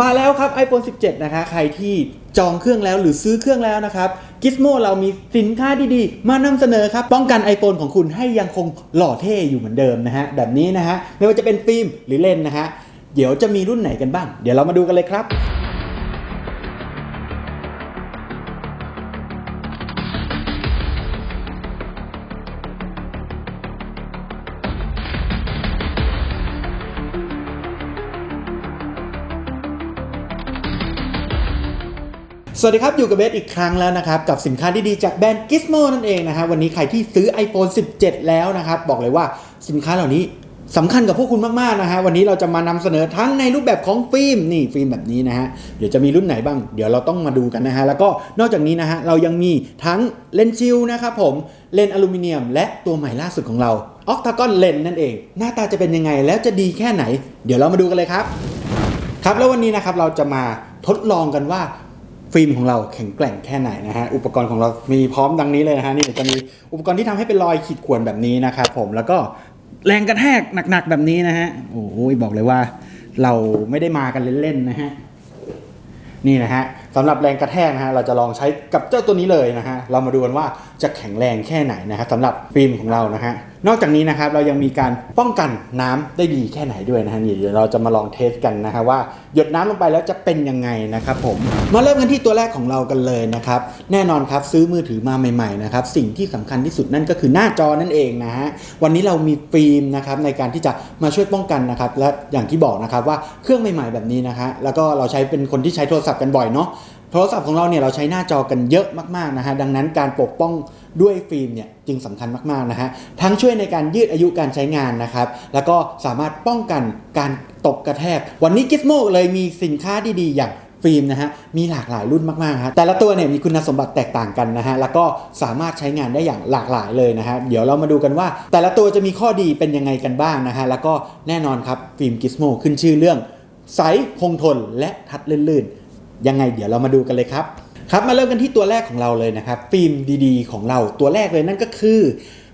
มาแล้วครับ iPhone 17 นะคะ ใครที่จองเครื่องแล้วหรือซื้อเครื่องแล้วนะครับ Gizmo เรามีสินค้าดีๆ มานำเสนอครับ ป้องกัน iPhone ของคุณให้ยังคงหล่อเท่อยู่เหมือนเดิมนะฮะ แบบนี้นะฮะ ไม่ว่าจะเป็นฟิล์มหรือเลนส์นะฮะ เดี๋ยวจะมีรุ่นไหนกันบ้าง เดี๋ยวเรามาดูกันเลยครับ สวัสดีครับ อยู่กับเบสอีกครั้งแล้วนะครับ กับสินค้าดีๆจากแบรนด์ Gizmo นั่นเองนะฮะวันนี้ใครที่ซื้อ iPhone 17 แล้วนะครับ บอกเลยว่าสินค้าเหล่านี้สำคัญกับพวกคุณมากๆนะฮะวันนี้เราจะมานำเสนอทั้งในรูปแบบของฟิล์มนี่ฟิล์มแบบนี้นะฮะเดี๋ยวจะมีรุ่นไหนบ้าง เดี๋ยวเราต้องมาดูกันนะฮะแล้วก็นอกจากนี้นะฮะเรายังมีทั้งเลนส์ชิลนะครับผมเลนส์อลูมิเนียม และตัวใหม่ล่าสุดของเราออกตากอนเลนนั่นเอง หน้าตาจะเป็นยังไงแล้วจะดีแค่ไหน เดี๋ยวเรามาดูกันเลยครับครับแล้ววันนี้นะครับเราจะมาทดลองกันว่า ฟิล์มของเราแข็งแกร่งแค่ไหนนะฮะอุปกรณ์ของเรามีพร้อมดังนี้เลยนะฮะนี่จะมีอุปกรณ์ที่ทำให้เป็นรอยขีดข่วนแบบนี้นะครับผมแล้วก็แรงกระแทกหนักๆแบบนี้นะฮะโอ้ยบอกเลยว่า เราไม่ได้มากันเล่นๆนะฮะนี่นะฮะ สำหรับแรงกระแทกนะฮะเราจะลองใช้กับเจ้าตัวนี้เลยนะฮะเรามาดูกันว่าจะแข็งแรงแค่ไหนนะฮะสำหรับฟิล์มของเรานะฮะนอกจากนี้นะครับเรายังมีการป้องกันน้ำได้ดีแค่ไหนด้วยนะฮะนี่เดี๋ยวเราจะมาลองเทสกันนะฮะว่าหยดน้ำลงไปแล้วจะเป็นยังไงนะครับผมมาเริ่มกันที่ตัวแรกของเรากันเลยนะครับแน่นอนครับซื้อมือถือมาใหม่ๆนะครับสิ่งที่สำคัญที่สุดนั่นก็คือหน้าจอนั่นเองนะฮะวันนี้เรามีฟิล์มนะครับในการที่จะมาช่วยป้องกันนะครับและอย่างที่บอกนะครับว่าเครื่องใหม่ๆแบบนี้นะฮะแล้วก็เราใช้เป็นคนที่ใช้โทรศัพท์กันบ่อยเนาะ โทรศัพท์ของเราเนี่ยเราใช้หน้าจอกันเยอะมากๆนะฮะดังนั้นการปกป้องด้วยฟิล์มเนี่ยจึงสำคัญมากๆนะฮะทั้งช่วยในการยืดอายุการใช้งานนะครับแล้วก็สามารถป้องกันการตกกระแทก วันนี้ Gizmo เลยมีสินค้าดีๆ อย่างฟิล์มนะฮะมีหลากหลายรุ่นมากๆครับแต่ละตัวเนี่ยมีคุณสมบัติแตกต่างกันนะฮะแล้วก็สามารถใช้งานได้อย่างหลากหลายเลยนะฮะเดี๋ยวเรามาดูกันว่า แต่ละตัวจะมีข้อดีเป็นยังไงกันบ้างนะฮะแล้วก็แน่นอนครับฟิล์ม Gizmo ขึ้นชื่อเรื่องใสคงทนและทัดลื่นๆ ยังไงเดี๋ยวเรามาดูกันเลยครับครับมาเริ่มกันที่ตัวแรกของเราเลยนะครับ ฟิล์มดีๆ ของเราตัวแรกเลยนั่นก็คือ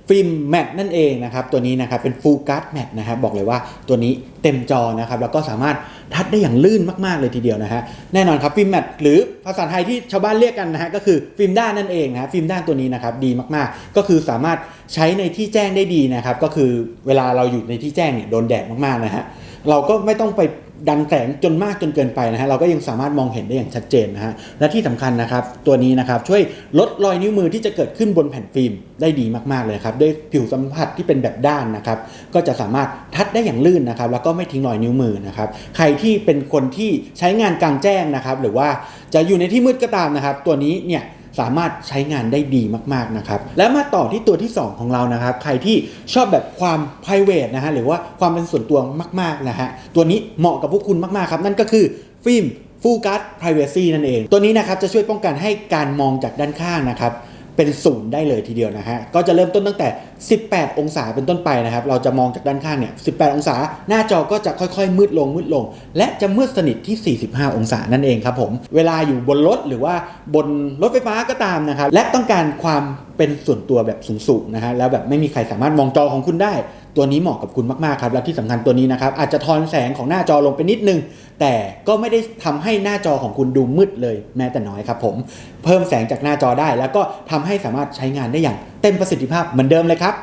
ฟิล์มแมตนั่นเองนะครับตัวนี้นะครับเป็นฟูลการ์ดแมตนะครับบอกเลยว่าตัวนี้เต็มจอนะครับแล้วก็สามารถทัดได้อย่างลื่นมากๆเลยทีเดียวนะฮะแน่นอนครับฟิล์มแมตหรือภาษาไทยที่ชาวบ้านเรียกกันนะฮะก็คือฟิล์มด้านนั่นเองนะฮะฟิล์มด้านตัวนี้นะครับดีมากๆ ก็คือสามารถใช้ในที่แจ้งได้ดีนะครับก็คือเวลาเราอยู่ในที่แจ้งเนี่ยโดนแดดมากๆนะฮะเราก็ไม่ต้องไป ดันแสงจนมากจนเกินไปนะฮะเราก็ยังสามารถมองเห็นได้อย่างชัดเจนนะฮะและที่สำคัญนะครับตัวนี้นะครับช่วยลดรอยนิ้วมือที่จะเกิดขึ้นบนแผ่นฟิล์มได้ดีมากๆเลยครับด้วยผิวสัมผัสที่เป็นแบบด้านนะครับก็จะสามารถทัดได้อย่างลื่นนะครับแล้วก็ไม่ทิ้งรอยนิ้วมือนะครับใครที่เป็นคนที่ใช้งานกลางแจ้งนะครับหรือว่าจะอยู่ในที่มืดก็ตามนะครับ ตัวนี้เนี่ย สามารถใช้งานได้ดีมากๆนะครับและมาต่อที่ตัวที่ 2 ของเรานะครับ ใครที่ชอบแบบความ p r i v a t นะฮะหรือว่าความเป็นส่วนตัวมากๆนะฮะตัวนี้เหมาะกับพวกคุณมากๆครับ นั่นก็คือฟิล์ม Full Guard Privacy นั่นเอง ตัวนี้นะครับจะช่วยป้องกันให้การมองจากด้านข้างนะครับ เป็นศูนย์ได้เลยทีเดียวนะฮะ ก็จะเริ่มต้นตั้งแต่ 18 องศาเป็นต้นไปนะครับ เราจะมองจากด้านข้างเนี่ย 18 องศา หน้าจอก็จะค่อยๆ มืดลงมืดลง และจะมืดสนิทที่ 45 องศานั่นเองครับผม เวลาอยู่บนรถหรือว่าบนรถไฟฟ้าก็ตามนะครับ และต้องการความเป็นส่วนตัวแบบสูงๆนะฮะ แล้วแบบไม่มีใครสามารถมองจอของคุณได้ ตัวนี้เหมาะกับคุณมากๆครับและที่สำคัญตัวนี้นะครับอาจจะทอนแสงของหน้าจอลงไปนิดนึง แต่ก็ไม่ได้ทำให้หน้าจอของคุณดูมืดเลยแม้แต่น้อยครับผมเพิ่มแสงจากหน้าจอได้ แล้วก็ทำให้สามารถใช้งานได้อย่างเต็มประสิทธิภาพเหมือนเดิมเลยครับ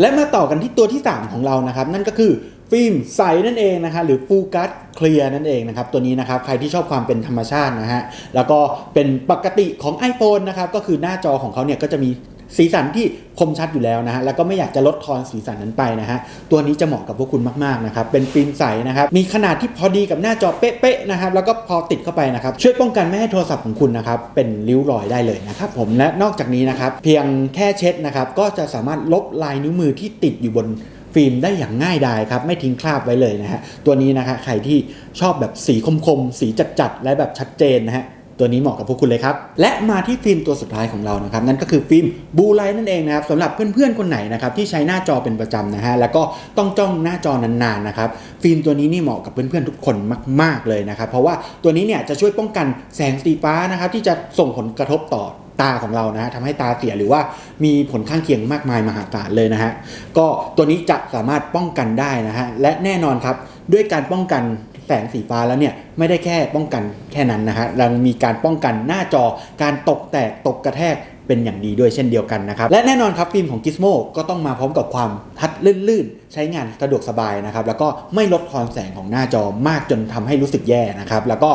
และมาต่อกันที่ตัวที่ 3 ของเรานะครับ นั่นก็คือฟิล์มใสนั่นเองนะคะหรือ Full Guard Clear นั่นเองนะครับ ตัวนี้นะครับ ใครที่ชอบความเป็นธรรมชาตินะฮะแล้วก็เป็นปกติของ iPhone นะครับ ก็คือหน้าจอของเขาเนี่ยก็จะมี สีสันที่คมชัดอยู่แล้วนะฮะแล้วก็ไม่อยากจะลดทอนสีสันนั้นไปนะฮะตัวนี้จะเหมาะกับพวกคุณมากๆนะครับเป็นฟิล์มใสนะครับมีขนาดที่พอดีกับหน้าจอเป๊ะๆนะครับแล้วก็พอติดเข้าไปนะครับช่วยป้องกันไม่ให้โทรศัพท์ของคุณนะครับเป็นริ้วรอยได้เลยนะครับผมและนอกจากนี้นะครับเพียงแค่เช็ดนะครับก็จะสามารถลบลายนิ้วมือที่ติดอยู่บนฟิล์มได้อย่างง่ายดายครับ ไม่ทิ้งคราบไว้เลยนะฮะตัวนี้นะฮะใครที่ชอบแบบสีคมๆ สีจัดๆ และแบบชัดเจนนะฮะ ตัวนี้เหมาะกับพวกคุณเลยครับ และมาที่ฟิล์มตัวสุดท้ายของเรานะครับนั่นก็คือฟิล์มบูไลท์นั่นเองนะครับสำหรับเพื่อนๆคนไหนนะครับที่ใช้หน้าจอเป็นประจำนะฮะแล้วก็ต้องจ้องหน้าจอนานๆนะครับฟิล์มตัวนี้นี่เหมาะกับเพื่อนๆทุกคนมาก ๆเลยนะครับเพราะว่าตัวนี้เนี่ยจะช่วยป้องกันแสงสีฟ้านะครับที่จะส่งผลกระทบต่อตาของเรานะฮะทำให้ตาเสียหรือว่ามีผลข้างเคียงมากมายมหาศาลเลยนะฮะก็ตัวนี้จะสามารถป้องกันได้นะฮะและแน่นอนครับด้วยการป้องกัน แสงสีฟ้าแล้วเนี่ยไม่ได้แค่ป้องกันแค่นั้นนะฮะยังมีการป้องกันหน้าจอการตกแตกตกกระแทกเป็นอย่างดีด้วยเช่นเดียวกันนะครับและแน่นอนครับฟิล์มของ Gizmo ก็ต้องมาพร้อมกับความทัดลื่นๆ ใช้งานสะดวกสบายนะครับแล้วก็ไม่ลดความแสงของหน้าจอมากจนทำให้รู้สึกแย่นะครับแล้วก็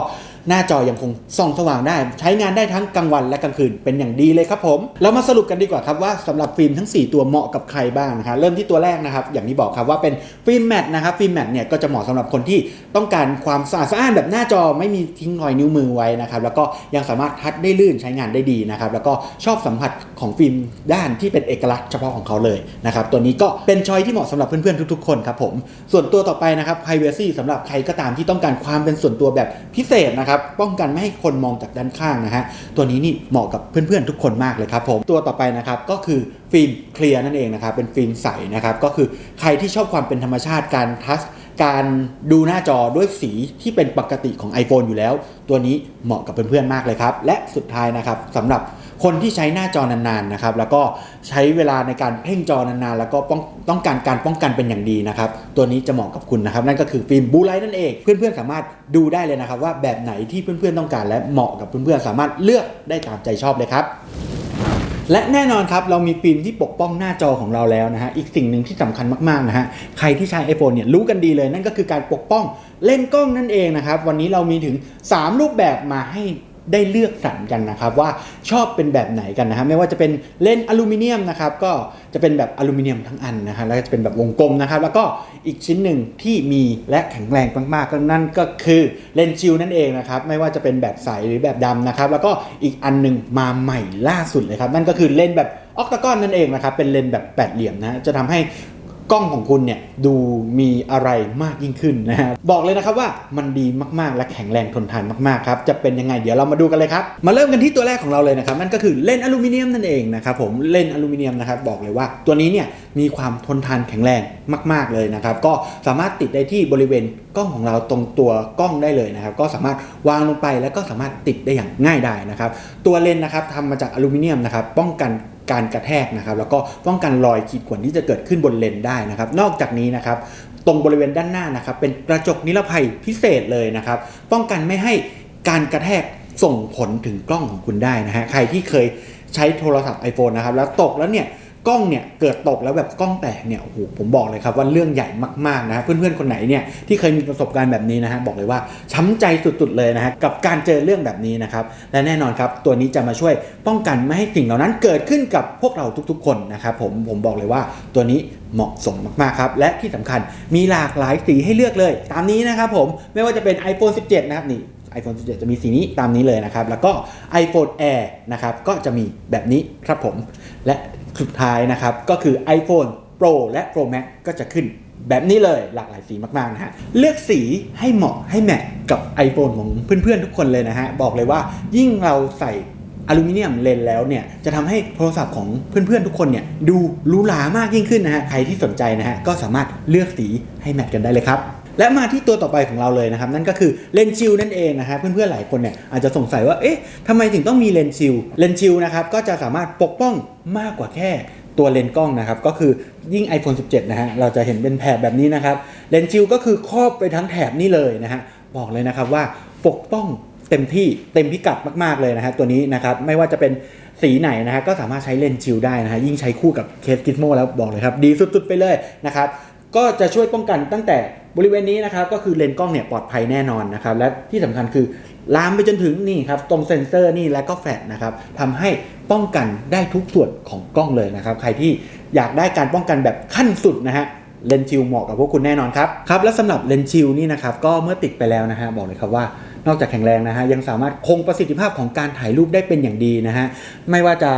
หน้าจอยังคงส่องสว่างได้ ใช้งานได้ทั้งกลางวันและกลางคืนเป็นอย่างดีเลยครับผม เรามาสรุปกันดีกว่าครับว่าสำหรับฟิล์มทั้ง 4 ตัวเหมาะกับใครบ้างนะครับเริ่มที่ตัวแรกนะครับอย่างที่บอกครับว่าเป็นฟิล์มแมตต์นะครับฟิล์มแมตต์เนี่ยก็จะเหมาะสำหรับคนที่ต้องการความสะอาดสะอ้านแบบหน้าจอไม่มีทิ้งรอยนิ้วมือไว้นะครับแล้วก็ยังสามารถทัชได้ลื่นใช้งานได้ดีนะครับแล้วก็ชอบสัมผัสของฟิล์มด้านที่เป็นเอกลักษณ์เฉพาะของเขาเลยนะครับตัวนี้ก็เป็นชอยที่เหมาะสำหรับเพื่อนๆทุกๆคนครับผมส่วนตัวต่อไปนะครับ privacy สำหรับใครก็ตามที่ต้องการความเป็นส่วนตัวแบบพิเศษนะครับป้องกันไม่ให้คนมองจากด้านข้างนะฮะตัวนี้นี่เหมาะกับเพื่อนๆทุกคนมากเลยครับผมตัวต่อไปนะครับก็คือฟิล์มเคลียร์นั่นเองนะครับเป็นฟิล์มใสนะครับก็คือใครที่ชอบความเป็นธรรมชาติการทัชการดูหน้าจอด้วยสีที่เป็นปกติของ iPhone อยู่แล้ว ตัวนี้เหมาะกับเพื่อนๆมากเลยครับและสุดท้ายนะครับสำหรับ คนที่ใช้หน้าจอนานๆนะครับแล้วก็ใช้เวลาในการเพ่งจอนานๆ แล้วก็ป้องต้องการการป้องกันเป็นอย่างดีนะครับตัวนี้จะเหมาะกับคุณนะครับ นั่นก็คือฟิล์มบูไลท์นั่นเอง เพื่อนๆสามารถดูได้เลยนะครับ ว่าแบบไหนที่เพื่อนๆต้องการและเหมาะกับเพื่อนๆสามารถเลือกได้ตามใจชอบเลยครับและแน่นอนครับเรามีฟิล์มที่ปกป้องหน้าจอของเราแล้วนะฮะอีกสิ่งหนึ่งที่สำคัญมากๆนะฮะใครที่ใช้ iPhone เนี่ยรู้กันดีเลยนั่นก็คือการปกป้องเล่นกล้องนั่นเองนะครับวันนี้เรามีถึง 3 รูปแบบมาให้ ได้เลือกสรรกันนะครับว่าชอบเป็นแบบไหนกันนะฮะไม่ว่าจะเป็นเลนส์อลูมิเนียมนะครับก็จะเป็นแบบอลูมิเนียมทั้งอันนะฮะแล้วก็จะเป็นแบบวงกลมนะครับแล้วก็อีกชิ้นหนึ่งที่มีและแข็งแรงมากๆก็นั่นก็คือเลนส์ชิลนั่นเองนะครับไม่ว่าจะเป็นแบบใสหรือแบบดำนะครับแล้วก็อีกอันหนึงมาใหม่ล่าสุดเลยครับนั่นก็คือเลนส์แบบออกตากอนนั่นเองนะครับเป็นเลนส์แบบแปดเหลี่ยมนะจะทำให้ กล้องของคุณเนี่ยดูมีอะไรมากยิ่งขึ้นนะฮะบอกเลยนะครับว่ามันดีมากๆ และแข็งแรงทนทานมากๆครับจะเป็นยังไงเดี๋ยวเรามาดูกันเลยครับมาเริ่มกันที่ตัวแรกของเราเลยนะครับนั่นก็คือเลนส์อลูมิเนียมนั่นเองนะครับผมเลนส์อลูมิเนียมนะครับบอกเลยว่าตัวนี้เนี่ย มีความทนทานแข็งแรงมาก ๆเลยนะครับ ก็สามารถติดได้ที่บริเวณกล้องของเราตรงตัวกล้องได้เลยนะครับ ก็สามารถวางลงไปแล้วก็สามารถติดได้อย่างง่ายไดายนะครับ ตัวเลนส์นะครับทำมาจากอลูมิเนียมนะครับป้องกันการกระแทกนะครับ แล้วก็ป้องกันรอยขีดข่วนที่จะเกิดขึ้นบนเลนได้นะครับ นอกจากนี้นะครับ ตรงบริเวณด้านหน้านะครับ เป็นกระจกนิรภัยพิเศษเลยนะครับ ป้องกันไม่ให้การกระแทกส่งผลถึงกล้องของคุณได้นะฮะใครที่เคยใช้โทรศัพท์ iPhone นะครับ แล้วตกแล้วเนี่ย กล้องเนี่ยเกิดตกแล้วแบบกล้องแตกเนี่ยโอ้โหผมบอกเลยครับว่าเรื่องใหญ่มากๆนะฮะเพื่อนๆคนไหนเนี่ยที่เคยมีประสบการณ์แบบนี้นะฮะบอกเลยว่าช้ำใจสุดๆเลยนะฮะกับการเจอเรื่องแบบนี้นะครับและแน่นอนครับตัวนี้จะมาช่วยป้องกันไม่ให้สิ่งเหล่านั้นเกิดขึ้นกับพวกเราทุกๆ คนนะครับผมผมบอกเลยว่าตัวนี้เหมาะสมมากๆครับและที่สำคัญมีหลากหลายสีให้เลือกเลย ตามนี้นะครับผมไม่ว่าจะเป็น iPhone 17 นะครับนี่ iPhone 17 จะมีสีนี้ตามนี้เลยนะครับ แล้วก็ iPhone Air นะครับก็จะมีแบบนี้ครับผม และสุดท้ายนะครับก็คือ iPhone Pro และ Pro Max ก็จะขึ้นแบบนี้เลยหลากหลายสีมากๆนะฮะเลือกสีให้เหมาะให้แมทกับ iPhone ของเพื่อนๆทุกคนเลยนะฮะบอกเลยว่ายิ่งเราใส่อลูมิเนียมเลนแล้วเนี่ยจะทำให้โทรศัพท์ของเพื่อนๆทุกคนเนี่ยดูหรูหรามากยิ่งขึ้นนะฮะใครที่สนใจนะฮะก็สามารถเลือกสีให้แมทกันได้เลยครับ และมาที่ตัวต่อไปของเราเลยนะครับ นั่นก็คือเลนส์ชิลนั่นเองนะฮะเพื่อนๆหลายคนเนี่ยอาจจะสงสัยว่าเอ๊ะทำไมถึงต้องมีเลนส์ชิลเลนส์ชิลนะครับก็จะสามารถปกป้องมากกว่าแค่ตัวเลนกล้องนะครับก็คือยิ่ง iPhone 17 นะฮะเราจะเห็นเป็นแถบแบบนี้นะครับเลนส์ชิลก็คือครอบไปทั้งแถบนี่เลยนะฮะบอกเลยนะครับว่าปกป้องเต็มที่เต็มพิกัดมากๆเลยนะฮะตัวนี้นะครับไม่ว่าจะเป็นสีไหนนะฮะก็สามารถใช้เลนส์ชิลได้นะฮะยิ่งใช้คู่กับเคสกิสโมแล้วบอกเลยครับ ดีสุดๆไปเลยนะครับ ก็จะช่วยป้องกันตั้งแต่บริเวณนี้นะครับก็คือเลนส์กล้องเนี่ยปลอดภัยแน่นอนนะครับและที่สำคัญคือลามไปจนถึงนี่ครับตรงเซ็นเซอร์นี่และก็แฟลชนะครับทำให้ป้องกันได้ทุกส่วนของกล้องเลยนะครับ ใครที่อยากได้การป้องกันแบบขั้นสุดนะฮะ เลนส์ชิลเหมาะกับพวกคุณแน่นอนครับครับและสำหรับเลนส์ชิลนี่นะครับก็เมื่อติดไปแล้วนะฮะบอกเลยครับว่านอกจากแข็งแรงนะฮะยังสามารถคงประสิทธิภาพของการถ่ายรูปได้เป็นอย่างดีนะฮะไม่ว่าจะ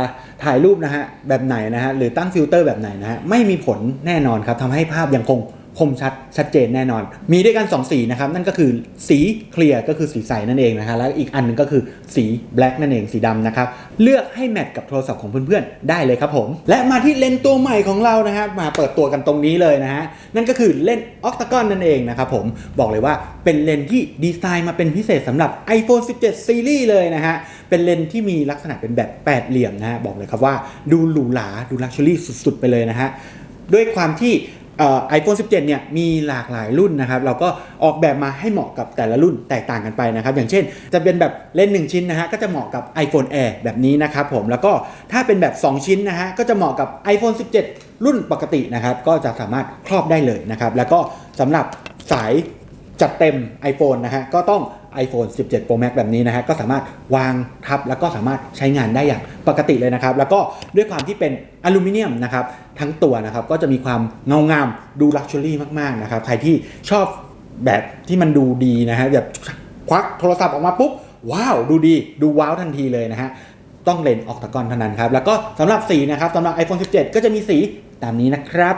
ถ่ายรูปนะฮะแบบไหนนะฮะหรือตั้งฟิลเตอร์แบบไหนนะฮะไม่มีผลแน่นอนครับทำให้ภาพยังคง คมชัดชัดเจนแน่นอน มีด้วยกัน 2 สีนะครับ นั่นก็คือสีเคลียร์ก็คือสีใสนั่นเองนะฮะแล้วอีกอันหนึงก็คือสีแบล็กนั่นเองสีดำนะครับ เลือกให้แมทกับโทรศัพท์ของเพื่อนๆ ได้เลยครับผม และมาที่เลนส์ตัวใหม่ของเรานะครับมาเปิดตัวกันตรงนี้เลยนะฮะนั่นก็คือเลนส์ออกตากอนนั่นเองนะครับผมบอกเลยว่าเป็นเลนส์ที่ดีไซน์มาเป็นพิเศษสำหรับ iPhone 17ซีรีส์เลยนะฮะเป็นเลนส์ที่มีลักษณะเป็นแบบแปดเหลี่ยมนะฮะบอกเลยครับว่าดูหรูหราดูลักชัวรี่สุดๆไปเลยนะฮะด้วยความที่ ไอโฟน17 เนี่ยมีหลากหลายรุ่นนะครับ เราก็ออกแบบมาให้เหมาะกับแต่ละรุ่นแตกต่างกันไปนะครับ อย่างเช่น จะเป็นแบบเล่น 1 ชิ้นนะฮะก็จะเหมาะกับ iPhone Air แบบนี้นะครับผมแล้วก็ถ้าเป็นแบบ 2 ชิ้นนะฮะก็จะเหมาะกับ iPhone 17 รุ่นปกตินะครับ ก็จะสามารถครอบได้เลยนะครับ แล้วก็สำหรับสาย จัดเต็ม iPhone นะฮะก็ต้อง iPhone 17 Pro Max แบบนี้นะฮะก็สามารถวางทับแล้วก็สามารถใช้งานได้อย่างปกติเลยนะครับ แล้วก็ด้วยความที่เป็นอลูมิเนียมนะครับทั้งตัวนะครับก็จะมีความเงางามดูลักชัวรี่มากๆนะครับใครที่ชอบแบบที่มันดูดีนะฮะแบบควักโทรศัพท์ออกมาปุ๊บว้าว ดูดีดูว้าวทันทีเลยนะฮะต้องเลนส์ออกตะกอนเท่านั้นครับแล้วก็สำหรับสีนะครับสำหรับ iPhone 17 ก็จะมีสีตามนี้นะครับ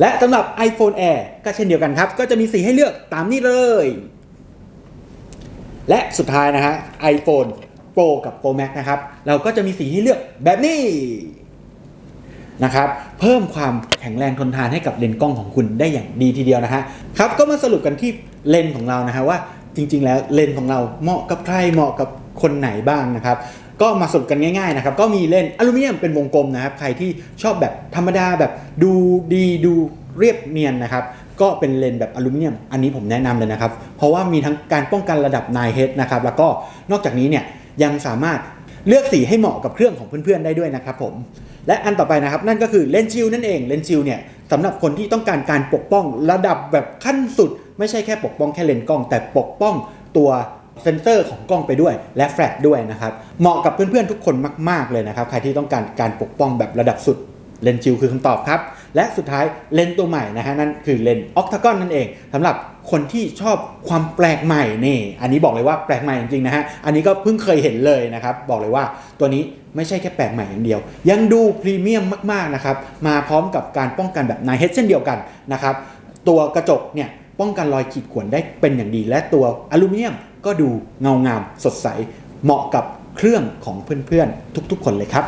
และสำหรับ iPhone Air ก็เช่นเดียวกันครับ ก็จะมีสีให้เลือกตามนี้เลย และสุดท้ายนะฮะ iPhone Pro กับ Pro Max นะครับ เราก็จะมีสีให้เลือกแบบนี้นะครับ เพิ่มความแข็งแรงทนทานให้กับเลนส์กล้องของคุณได้อย่างดีทีเดียวนะฮะครับ ก็มาสรุปกันที่เลนส์ของเรานะฮะว่าจริงๆ แล้วเลนส์ของเราเหมาะกับใครเหมาะกับคนไหนบ้างนะครับ ก็มาสรุปกันง่ายๆนะครับก็มีเลนส์อลูมิเนียมเป็นวงกลมนะครับใครที่ชอบแบบธรรมดาแบบดูดีดูเรียบเนียนนะครับก็เป็นเลนส์แบบอลูมิเนียม อันนี้ผมแนะนำเลยนะครับ เพราะว่ามีทั้งการป้องกันระดับ9 h นะครับแล้วก็นอกจากนี้เนี่ยยังสามารถเลือกสีให้เหมาะกับเครื่องของเพื่อนๆได้ด้วยนะครับผมและอันต่อไปนะครับนั่นก็คือเลนส์ชิลนั่นเองเลนส์ชิลเนี่ยสำหรับคนที่ต้องการการปกป้องระดับแบบขั้นสุด ไม่ใช่แค่ปกป้องแค่เลนส์กล้อง แต่ปกป้องตัว เซนเซอร์ของกล้องไปด้วยและแฟลชด้วยนะครับเหมาะกับเพื่อนๆทุกคนมากๆเลยนะครับใครที่ต้องการการปกป้องแบบระดับสุดเลนส์ชิลคือคำตอบครับ และสุดท้ายเลนส์ตัวใหม่นะฮะนั่นคือเลนส์ออกตากอนนั่นเองสำหรับคนที่ชอบความแปลกใหม่นี่ อันนี้บอกเลยว่าแปลกใหม่จริงๆนะฮะอันนี้ก็เพิ่งเคยเห็นเลยนะครับ บอกเลยว่าตัวนี้ไม่ใช่แค่แปลกใหม่อย่างเดียว ยังดูพรีเมียมมากๆนะครับมาพร้อมกับการป้องกันแบบนายเฮดเช่นเดียวกันนะครับตัวกระจกเนี่ยป้องกันรอยขีดข่วนได้เป็นอย่างดี และตัวอลูมิเนียม ก็ดูเงางามสดใส เหมาะกับเครื่องของเพื่อนๆ ทุกๆ คนเลยครับ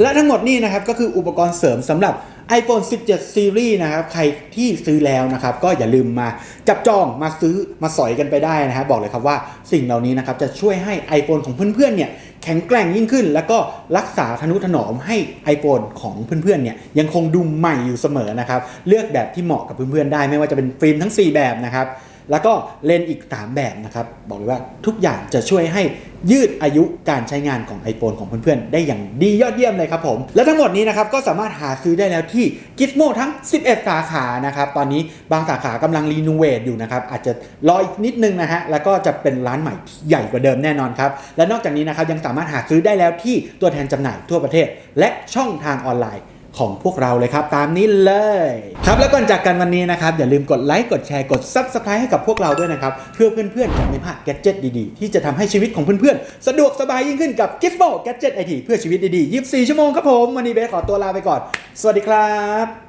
และทั้งหมดนี่นะครับก็คืออุปกรณ์เสริมสำหรับ iPhone 17 Series นะครับ ใครที่ซื้อแล้วนะครับ ก็อย่าลืมมาจับจองมาซื้อมาสอยกันไปได้นะครับบอกเลยครับว่าสิ่งเหล่านี้นะครับ จะช่วยให้ iPhone ของเพื่อนๆเนี่ยแข็งแกร่งยิ่งขึ้น แล้วก็รักษาทนุถนอมให้ iPhone ของเพื่อนๆเนี่ยยังคงดูใหม่อยู่เสมอนะครับ เลือกแบบที่เหมาะกับเพื่อนๆได้ ไม่ว่าจะเป็นฟิล์มทั้ง 4 แบบนะครับ แล้วก็เลนส์อีก 3 แบบนะครับบอกเลยว่าทุกอย่างจะช่วยให้ยืดอายุการใช้งานของ iPhone ของเพื่อนๆ ได้อย่างดียอดเยี่ยมเลยครับผม และทั้งหมดนี้นะครับก็สามารถหาซื้อได้แล้วที่ Gizmo ทั้ง 11 สาขานะครับ ตอนนี้บางสาขากำลังรีโนเวทอยู่นะครับ อาจจะรออีกนิดนึงนะฮะ แล้วก็จะเป็นร้านใหม่ใหญ่กว่าเดิมแน่นอนครับ และนอกจากนี้นะครับยังสามารถหาซื้อได้แล้วที่ตัวแทนจำหน่ายทั่วประเทศ และช่องทางออนไลน์ ของพวกเราเลยครับ ตามนี้เลย ครับแล้วก่อนจากกันวันนี้นะครับ อย่าลืมกดไลค์กดแชร์กด Subscribe ให้กับพวกเราด้วยนะครับ เพื่อเพื่อนๆจะไม่พลาดแกจิตดีๆ ที่จะทำให้ชีวิตของเพื่อนๆ สะดวกสบายยิ่งขึ้นกับ g i f t b o Gadget IT เพื่อชีวิตดีๆ 24 ชั่วโมงครับผมวันนี้เบสขอตัวลาไปก่อน สวัสดีครับ